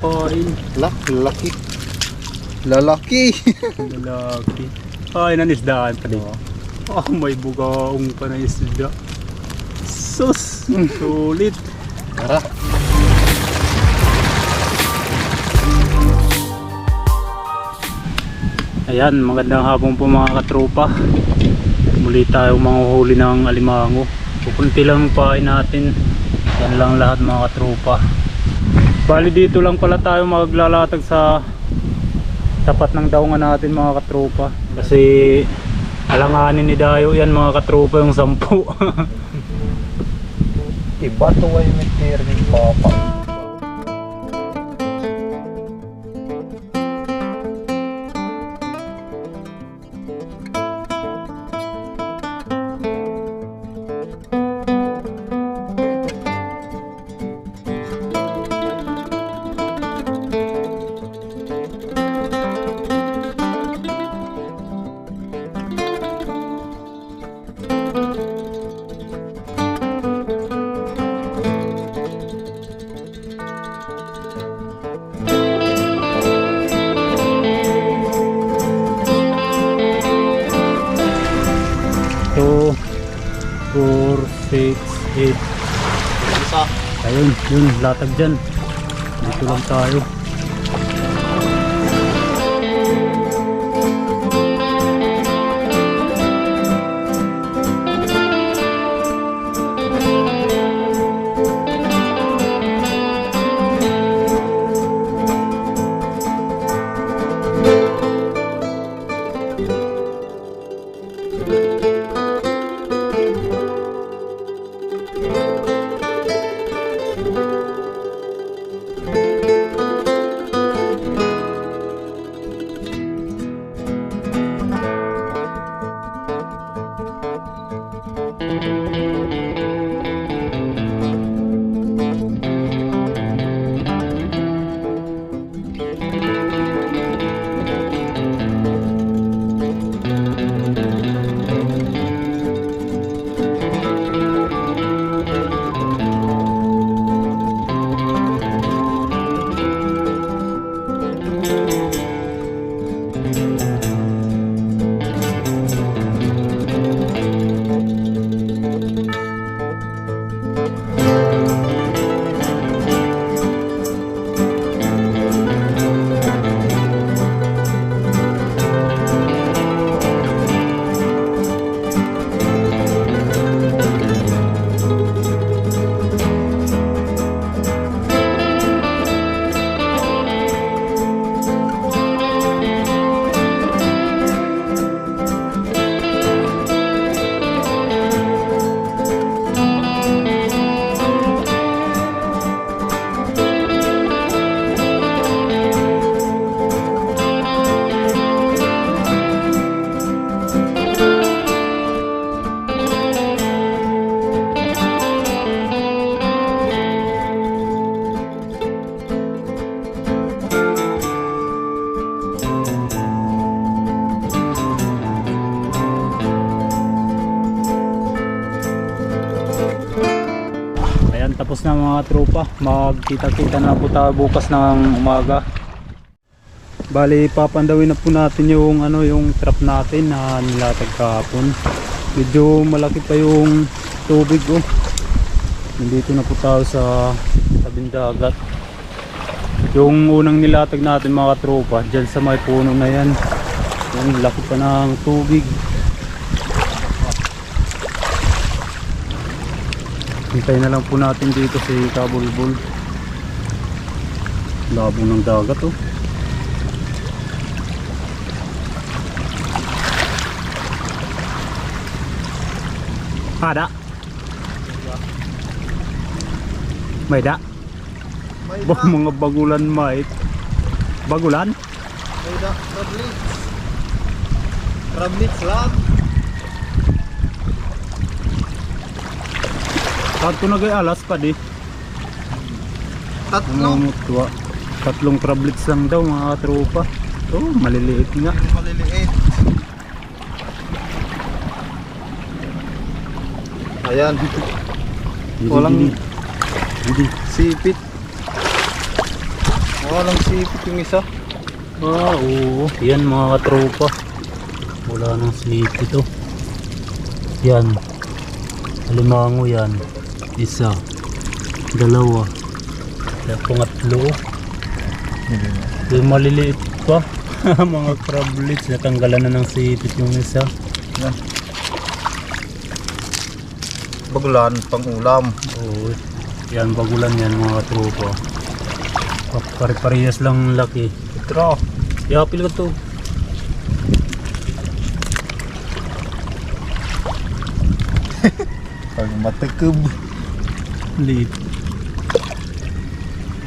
Ay, Lak, lalaki. Lalaki. lalaki. Ay, nanisdaan pa din. Oh, may bugaong pa na isda. Sus, sulit. Tara. Ayan, magandang hapon po mga katropa. Muli tayo manguhuli ng alimango. Pupunti lang pain natin. Yan lang lahat mga katropa. Bali dito lang pala tayo maglalatag sa tapat ng daungan natin mga katropa. Kasi alanganin ni Dayo yan mga katropa yung sampu. Iba to ay ni Papa. Yun, latag dyan. Dito lang tayo. Tapos na mga tropa. Magkita-kita na po tayo bukas ng umaga. Bali, papandawin na po natin yung ano yung trap natin na nilatag kahapon. Medyo malaki pa yung tubig oh. Nandito na po tayo sa tabing dagat. Yung unang nilatag natin mga tropa, dyan sa may puno na yan. Yung laki pa ng tubig. Hintay na lang po natin dito si Kabulbul. Labo ng dagat oh. Ada. May da. May Ba, mga bagulan mait. Bagulan? May da. Rablits. Rablits lang. Kanto na gay alas pa di. Tatlo. Namumutwa. Tatlong trablets lang daw mga tropa. Oh, maliliit nga. Maliliit. Ayan. Walang Hindi. sipit. Walang sipit yung isa. Ah, oo. Yan mga katropa. Wala nang sleep ito. Yan. Alimango yan. Isa. Dalawa. Pangatlo. Yung maliliit pa. mga crablets. Natanggalan na ng sipit yung isa. Bagulan, pang ulam. Oo. Yan, bagulan yan mga katropa. Pa- Pare-parehas lang laki. Ito. Yapil ka to. Pag matikub. Liit.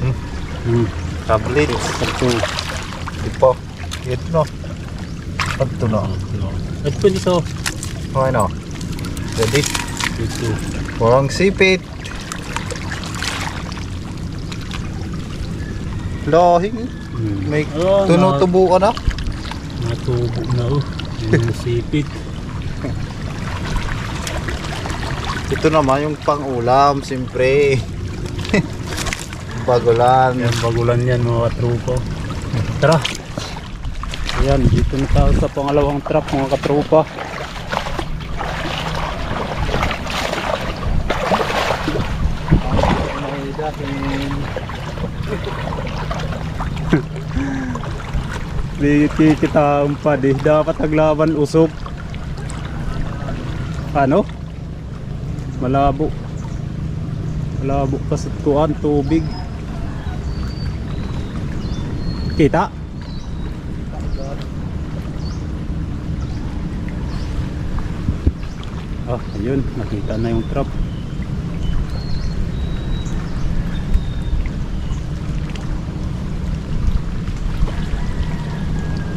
Hmm. Hmm. Tablets. Ito. Ito. Ito no. Ito no. At pwede sa Okay no. Ready? ito. Walang sipit. Lahing. Hmm. May Ah, tunutubo ka na- Natubo na oh. Yung sipit. Ito naman yung pang ulam, siyempre. Bagulan. Yan, bagulan yan mga katropa. Tara. Ayan, dito na tayo sa pangalawang trap mga dahil. Di kita umpa di. Dapat aglaban usok. Ano? Malabo. Malabo kasi kuan tubig. Kita? Ah, ayun, nakita na yung trap.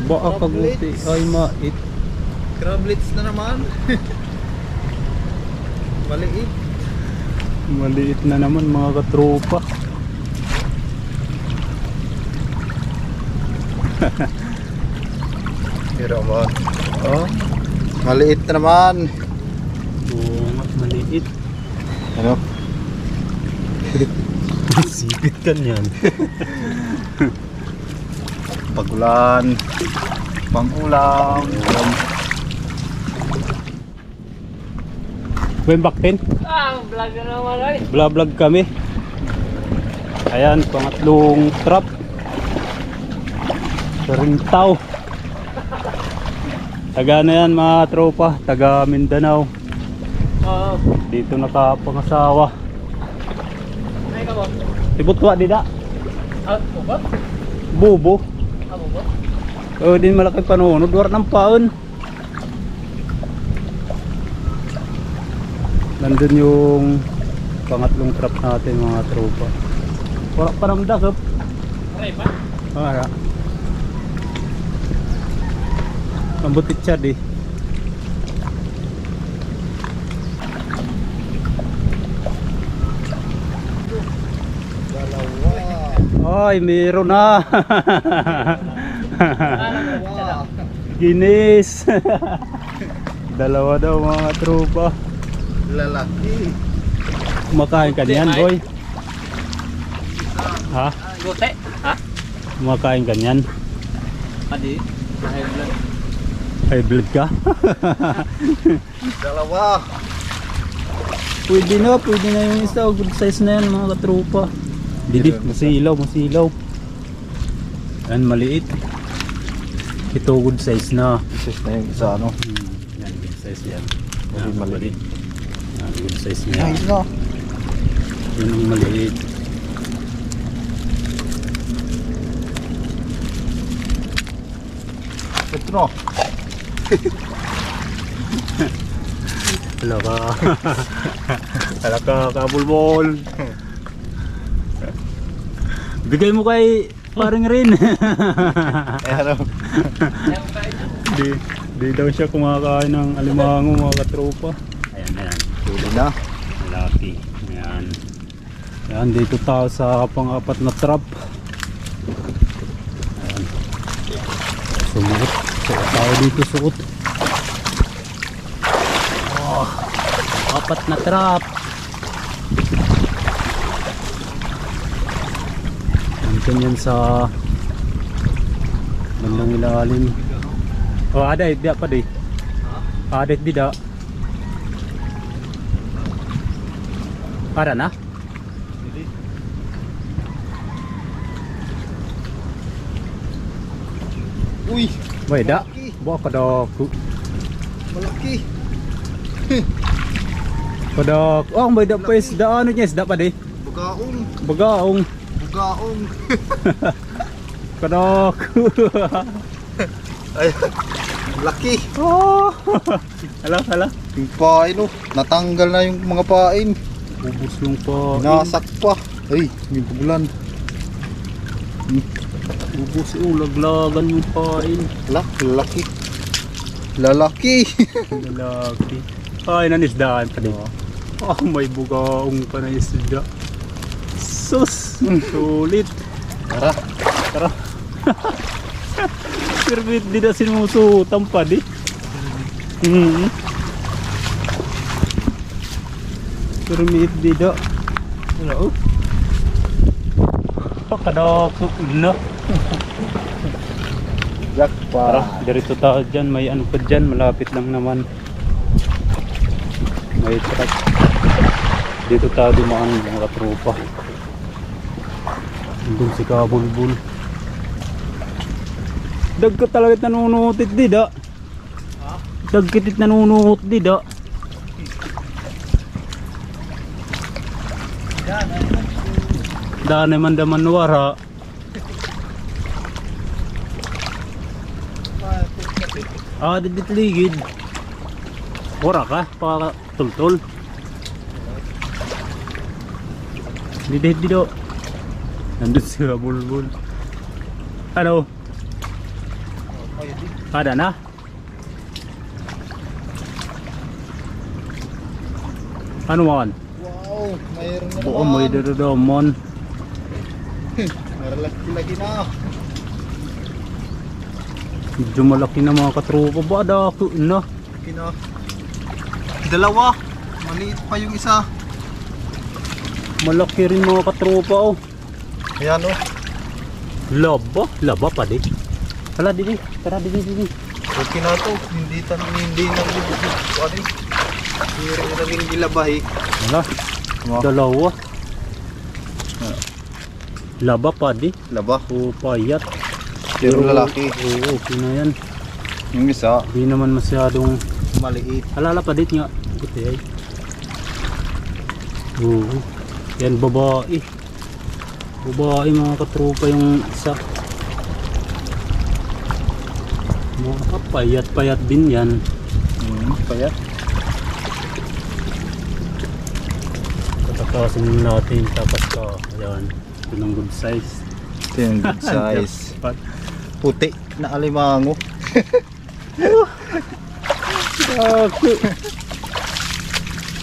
Baka kaguti ay mait. Crablets na naman. Maliit. Maliit na naman mga katropa. Pero man. Oh. Maliit na naman. Oo maliit. Ano? Sipit kan yan. Bagulan. Pang ulam. Buwan baktin? Ah, vlog na naman ay. Vlog kami. Ayan, pangatlong trap. Sarintaw. Taga na yan mga tropa, taga Mindanao. Oo. Dito nakapangasawa. Ay ka ba? Tibutwa dida. Ah, bubot? Bubo. Ah, bubot? O din malaki panunod, war ng paon. Nandun yung pangatlong trap natin mga tropa. Wala pa ng dakop. Aray pa? Wala. Ang butit siya di. Dalawa. Ay, meron na. Ginis. Dalawa daw mga tropa. Lalaki. Kumakain ka niyan, boy. Ha? Gote? Ha? Kumakain ka niyan. Vlog. High blood ka? Dalawa. pwede na, pwede na yung isa. Good size na yan mga katropa. Didi, masilaw, masilaw. Yan, maliit. Ito good size na. Isis na yung isa ano. Hmm, yan, good size yan. Yan, maliit. Yan, good size na yan. Ay na. Yun ang maliit. No. Hala ka. Hala ka, kabulbol. Bigay mo kay paring rin. Ito. di, di daw siya kumakain ng alimango mga katropa. Na. Malaki. Ayan. Ayan, dito tayo sa pang-apat na trap. Ayan. Sumuot. Suot tayo dito suot. Oh, apat na trap. Diyan yan sa bandang ilalim. Oh, ada di apa di? Ada di Ada na? Uy, May da. Malaki. Bawa kadok. malaki. Kadok. Oh, may da pa isda ano niya isda pa di. Bugaong, Bagaong. bugaong. Kadok. Ay, laki. oh. hala, hala. Yung pain oh, natanggal na yung mga pain. Ubus yung pa. Nasak pa. Ay, yung pagulan. Ubus yung laglagan yung pain. Wala, lalaki. Lalaki. Lalaki. Ay, nanisdaan pa din. Oh, may bugaong pa na isda. Sus! Sulit. Tara. Tara. Pero di na sinusutan pa di. Hmm. Pero may di da. Wala oh. Pakadako na. Tara, Jackpot. dirito tayo dyan. May ano pa dyan. Malapit lang naman. May truck. Dito tayo dumaan mga tropa. Doon si Kabulbul. Dagkat talaga nanunutit di da. Dagkitit nanunuhot di da. Daan naman daman wara. Ah, didit ligid. Wara ka, para tultol. Didit dido. Nandun si Bulbul. Ano? Ada na? Ano man? Wow, mayroon na Oo, may dadadomon. Mayroon lagi na. Medyo malaki na mga katropa ba? Dako na. Laki na. Dalawa. Maliit pa yung isa. Malaki rin mga katropa oh. Ayan oh. Laba? Laba pa di. Hala, didi. Tara, didi, didi. Okay na to. Hindi tan hindi na ano. Hindi rin naging gilabahi. Hala, Wow. dalawa. Laba pa di. Laba. O payat. Pero lalaki. Oo, okay na yan. Yung isa Di naman masyadong maliit. Alala pa dit nga. Buti ay. Oo. Yan babae. Babae mga katropa yung isa. Mga kapayat-payat din yan. Hmm, payat. Patakasin natin tapos ka. Ayan. Ito ng good size. Ito yung good size. Puti na alimango. Ako.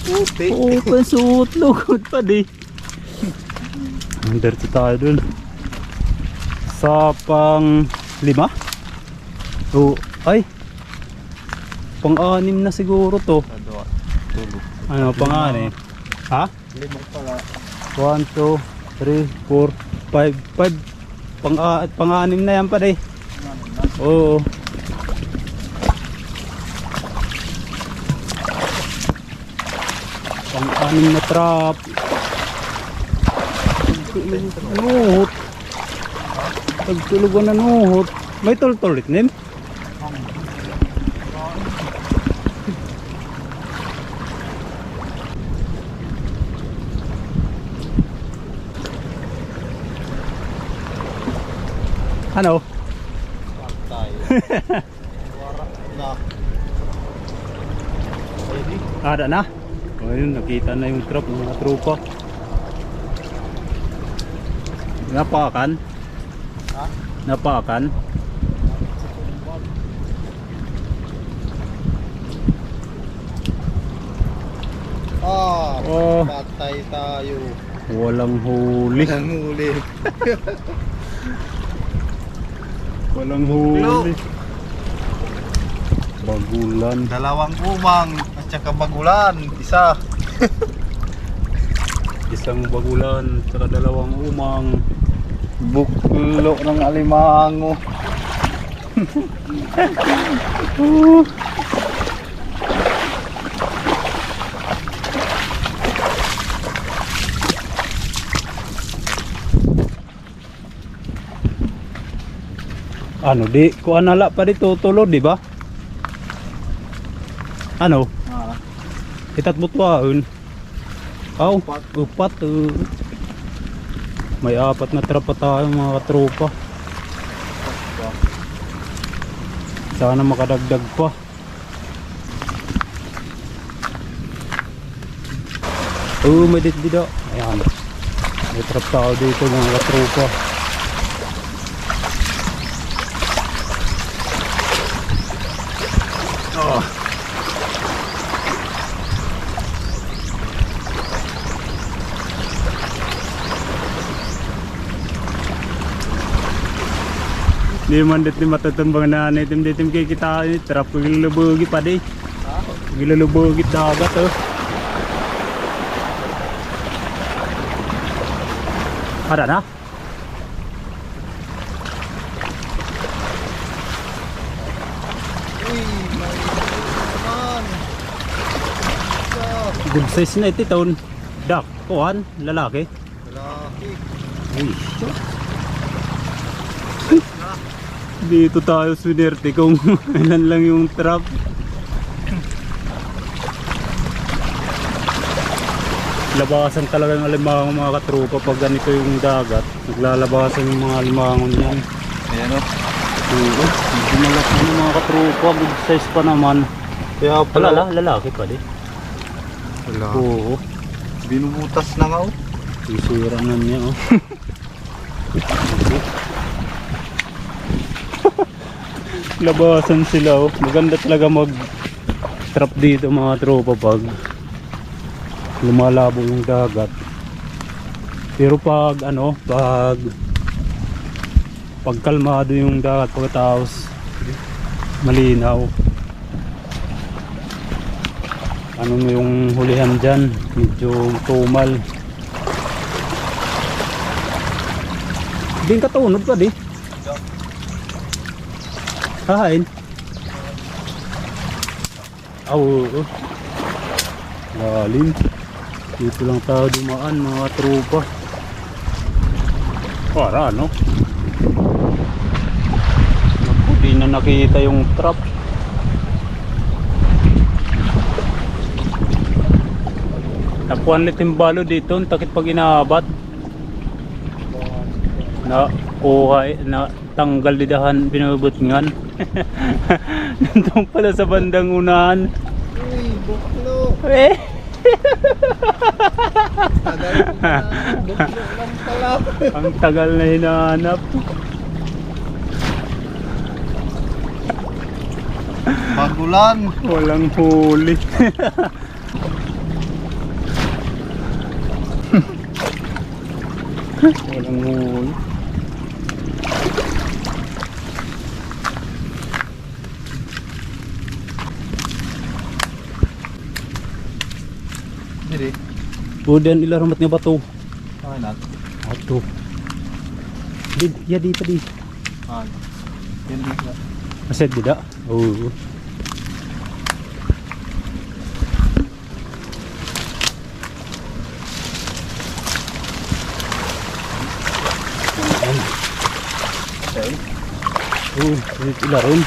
Puti. Open suot lugod pa di. Under to tayo dun. Sa pang lima? O, ay. Pang anim na siguro to. Ano? Pang anim? Ha? Limang pala. 1, 2, 3, 4, 5, 5. Pang, a- pang anim na yan pa di. Oo. Pang anim na trap. Nuhot. Pagtulugan na nuhot. May tultulit nim? Ano? tayo. Wara na. Ready? Ada na? O yun, nakita na yung trap ng mga trupa. Napakan? Ha? Napakan? Ah, Oh. patay tayo. Walang huli. Walang huli. Walang huli. Bagulan. Dalawang umang at saka bagulan. Isa. Isang bagulan, saka dalawang umang. Buklo ng alimango. Ano di ko anala pa dito tulod di ba? Ano? Ah, Itat butwaon. Aw, upat. uh. May apat na trapa tayo mga tropa. Sana makadagdag pa. Oo, may dit dito. Ayan. May trap tao dito mga tropa. Oh. Man dit ni matutumbang na nitim ditim kay kita ni trap gilulubugi pa di. Gilulubugi dagat oh. Ada na? Good size na ito taon. Dak, kuhan, lalaki. lalaki. Uy. Dito tayo swinerte kung ilan lang yung trap. Labasan talaga ng alimango mga katrupa pag ganito yung dagat. Naglalabasan yung mga alimango niyan. Ayan o. Oo. Medyo malaki ng mga katrupa. Good size pa naman. Kaya pala, la, lalaki pa di. Wala. Oo. Binubutas na nga o. Sisira na niya oh. Labasan sila oh. Maganda talaga mag trap dito mga tropa pag lumalabo yung dagat. Pero pag ano, pag pag kalmado yung dagat pagkatapos malinaw. Ano yung hulihan dyan? Medyo tumal. Din katunod pa di. Hahain. Ah, oo. Lalim. Dito lang tayo dumaan mga tropa. Para no? Naku, na nakita yung trap. Nakuhan ulit yung balo dito, takit pag inaabat. Na kuha, na tanggal didahan binubutngan. Nandun pala sa bandang unahan. Uy, buklo. Eh, Tagal na. Buklo lang pala. ang tagal na hinahanap. Magulan. Walang huli. Walang huli. Udan ilarumat nga bato. Ah, nat. Ato. Di, ya di pa di. Ah. Yan di da. Oo. Ayan. Okay. Oo, ulit ilaron.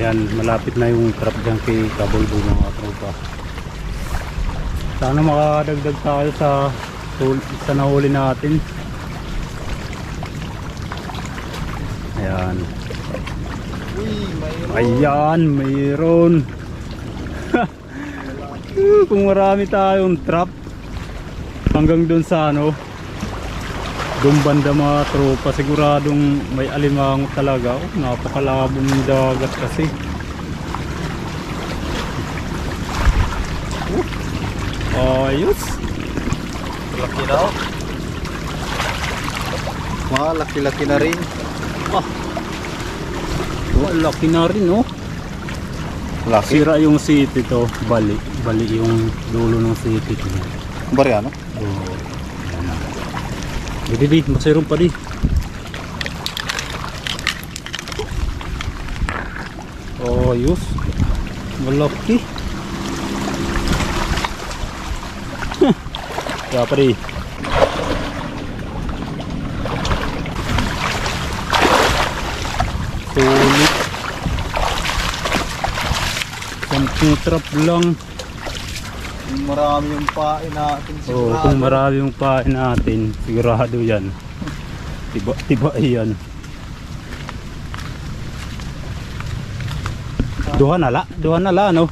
Ayan, malapit na yung trap dyan kay Kabolbo mga tropa. Sana makadagdag tayo sa sa nahuli natin. Ayan. Ayan, mayroon. Kung marami tayong trap hanggang dun sa ano, dun banda mga tropa, siguradong may alimango talaga. Oh, napakalabong dagat kasi. Ayos. Laki na oh. Wow, laki-laki na rin. Ah. Oh, laki na rin oh. Laki. Sira yung city to. Bali. Bali yung dulo ng city to. Bariano? Oo. Na. Hindi di, masirong pa di. Oh, ayos. Malaki. Rin. Sulit. Sampung trap lang. Kung marami yung pain natin Oo, sigurado. kung marami yung pain natin, sigurado yan. Tiba, tiba yan. Duha na la, duha na la, no?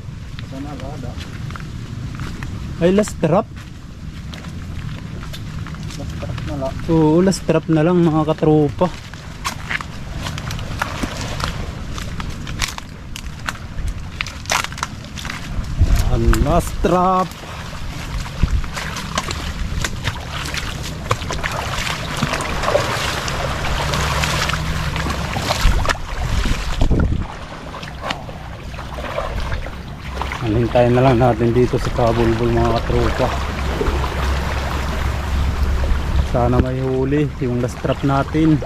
Ay, last trap. Lang. Oo, last trap na lang mga katropa. Ang last trap. Hintayin na lang natin dito sa Kabulbul mga katropa. Sana may huli yung last trap natin.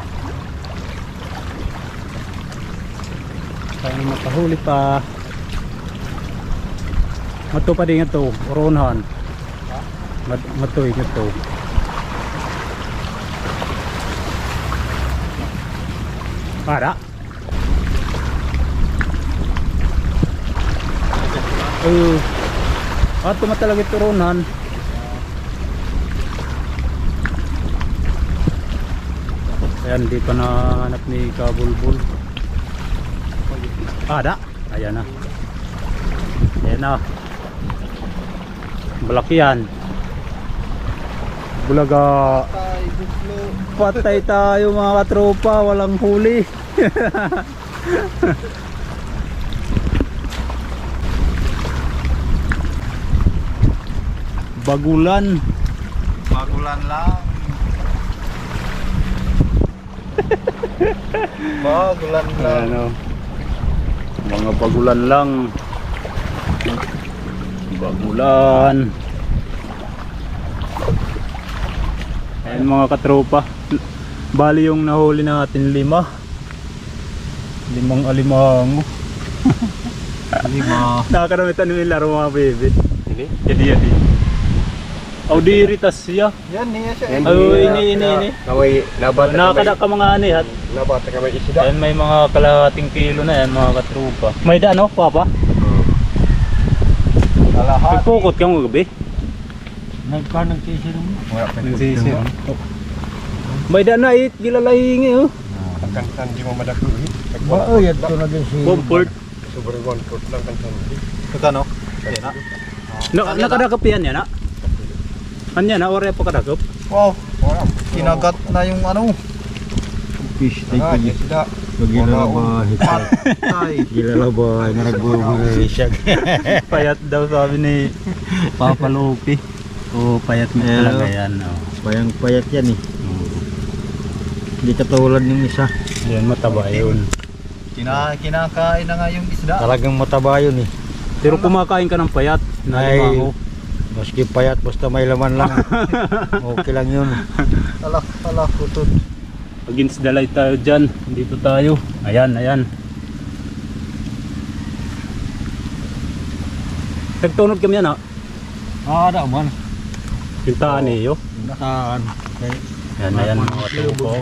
Sana makahuli pa. Mato pa din ito, Ronhan. Mat matuig ito. Para. Uh, ah, tumatalaga ito Ronhan. Ayan, di pa nahanap ni Kabulbul. Ah, da. Ayan na. Ayan na. Malaki yan. Bulaga. Patay tayo mga katropa. Walang huli. Bagulan. Bagulan lang. Bagulan lang. Ano? Mga bagulan lang. Bagulan. Ayan mga katropa. Bali yung nahuli natin lima. Limang alimango. Lima. Nakakaramitan nila laro mga baby. Ini? Jadi jadi. Audiritas siya. Yan, niya siya. Yan, eh. Oh, ini ini ini. Kaway nabata Nakakada ka mga ani hat. nabata ka may isda. Ayan may mga kalahating kilo na yan mga katrupa. May daan no, papa? Kalahati. Nagpukot ka mo gabi? Nagka nagsisiro mo. Wala pa Nagsisir. May daan na it, gilalahingi oh. Pagkantan di mo madakuhi. Mauyad to na din si... Comfort. Sobre one foot lang kantan. Kagano? Yan na. Na, nakadakap yan yan ha? Anya na, ore pa kadakap? Wow. Wala. Kinagat na yung ano. fish Ah, yes, isda. Pagila ba Patay. Gila ba na nagbubuli siya. payat daw sabi ni Papa Lopi. Oo, payat mo talaga yan. Oh. Payang payat yan eh. Hindi katulad ng isa. Yan, mataba yun. Kina, kinakain na nga yung isda. Talagang mataba yun eh. Pero kumakain ka ng payat na Ay. limango. Maski payat basta may laman lang. okay lang yun. Ala, ala, kutod. Against the light tayo dyan. Dito tayo. Ayan, ayan. Nagtunod kami yan ha. Ah, ada man. Pintaan niyo. Nataan. Okay. Ayan, ayan mga tuko.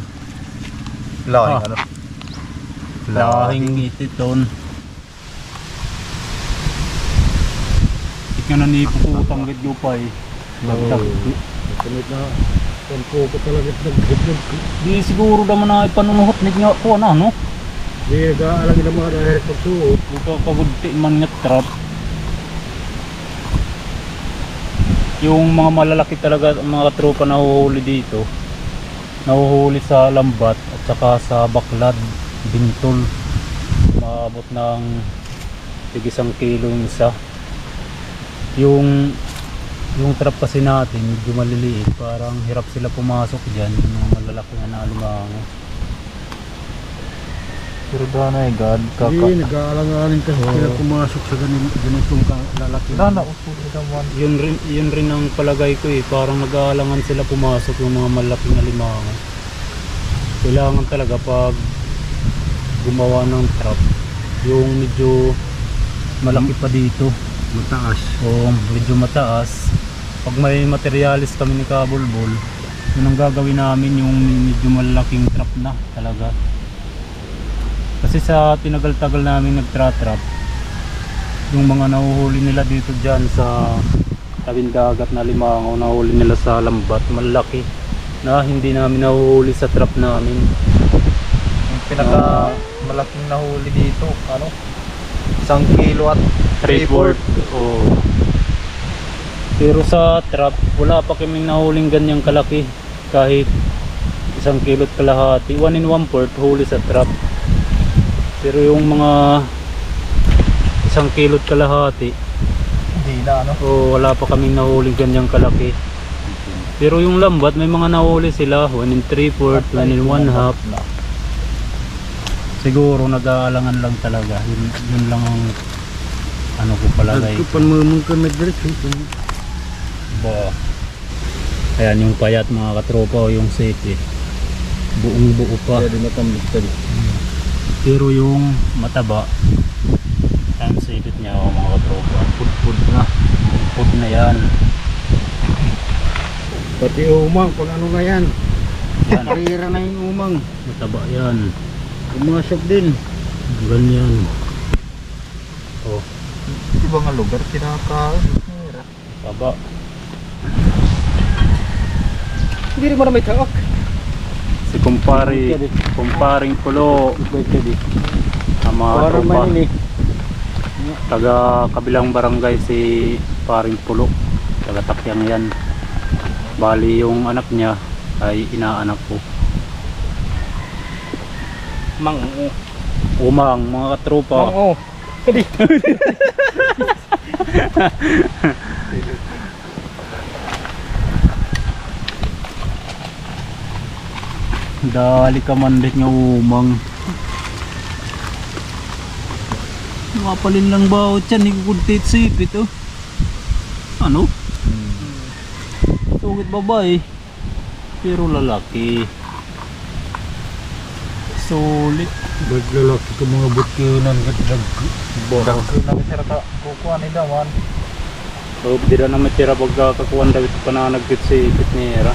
Lahing Ah. ano. Lahing ititon. Ika na ni puputang gidyo pa eh. Lagdag. Sunod na. Kung ko talaga nag-hit Di siguro naman na ipanunuhot ni nga ko na no. Hindi nag-aalagi ng mga dahil pagsuot. Buka pagudti man nga trap. Yung mga malalaki talaga mga tropa na huhuli dito. Nahuhuli sa lambat at saka sa baklad, bintol. Maabot ng tig isang kilo yung isa. Yung yung trap kasi natin medyo maliliit. Parang hirap sila pumasok dyan yung mga malalaki na alimango Pero dana eh, God, kaka. Hindi, nag-aalang-alang kasi sila pumasok sa ganito, ganitong lalaki. Dana, yun rin, yun rin ang palagay ko eh. Parang nag-aalangan sila pumasok yung mga malaking alimango kailangan talaga pag gumawa ng trap yung medyo malaki pa dito Mataas. o medyo mataas pag may materialis kami ni Kabulbol yun ang gagawin namin yung medyo malaking trap na talaga kasi sa tinagal-tagal namin nagtra-trap yung mga nahuhuli nila dito dyan sa tabing dagat na limangaw nahuli nila sa lambat malaki na hindi namin nahuhuli sa trap namin Yung pinaka malaking nahuli dito, ano? Isang kilo at three report. O pero sa trap wala pa kaming nahuling ganyang kalaki. Kahit isang kilot kalahati. 1 in 1 port huli sa trap. Pero yung mga isang kilot kalahati Hindi na, ano? o wala pa kaming nahuling ganyang kalaki. Pero yung lambat may mga nahuli sila. 1 in 3 port 1 in 1 half. siguro nag-aalangan lang talaga. Yun, yun lang ang ano ko palagay Nagkupan mo mong ka nag-diretso. ba ayan yung payat mga katropa o yung safety. Buong buo pa. Pwede matambit ka dito. pero yung mataba ang sipit niya o mga katropa. Food na. Food na yan. Pati umang, kung ano na yan. yan. Karira na yung umang. mataba yan. Pumasok din. ganyan. Oh Iba nga lugar, kinakain. taba. Hindi rin mo na may taok. si kumpari kumparing pulo. Ang mga tropa taga kabilang barangay si paring pulo. Taga takyang yan. Bali yung anak niya ay inaanak ko Mang, umang mga katropa dali ka man dit nga umang. Mapalin lang ba yan hindi ko kuntit sipit oh ano? Sugit babae pero lalaki. Sulit Maglalaki ka mga butkinan. Gagdag. Dagko na kasi ka kukuha ni Dawan. So, di na naman tira pagkakakuan dawit pa na nagkit si Pitnera.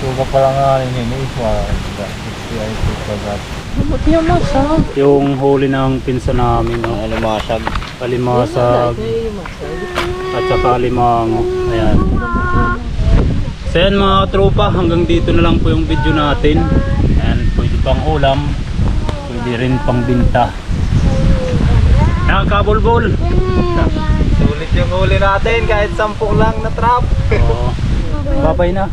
So, ka pala nga ni ni Iswa. Si ay ito kagat. Yung huli ng pinsa namin, no? Alimasag. Kalimasag at saka limango. Ayan. So yan mga tropa, hanggang dito na lang po yung video natin. Pang ulam, pwede rin pang binta. Ayan, kabol-bol. Sulit yung huli natin kahit sampu lang na trap. Oo. Babay na.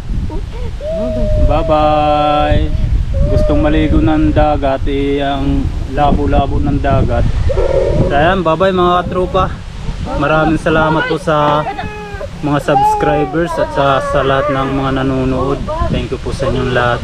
Bye-bye. Gustong maligo ng dagat, eh, ang labo-labo ng dagat. So, ayan, bye-bye mga katropa. Maraming salamat po sa mga subscribers at sa, sa lahat ng mga nanonood. Thank you po sa inyong lahat.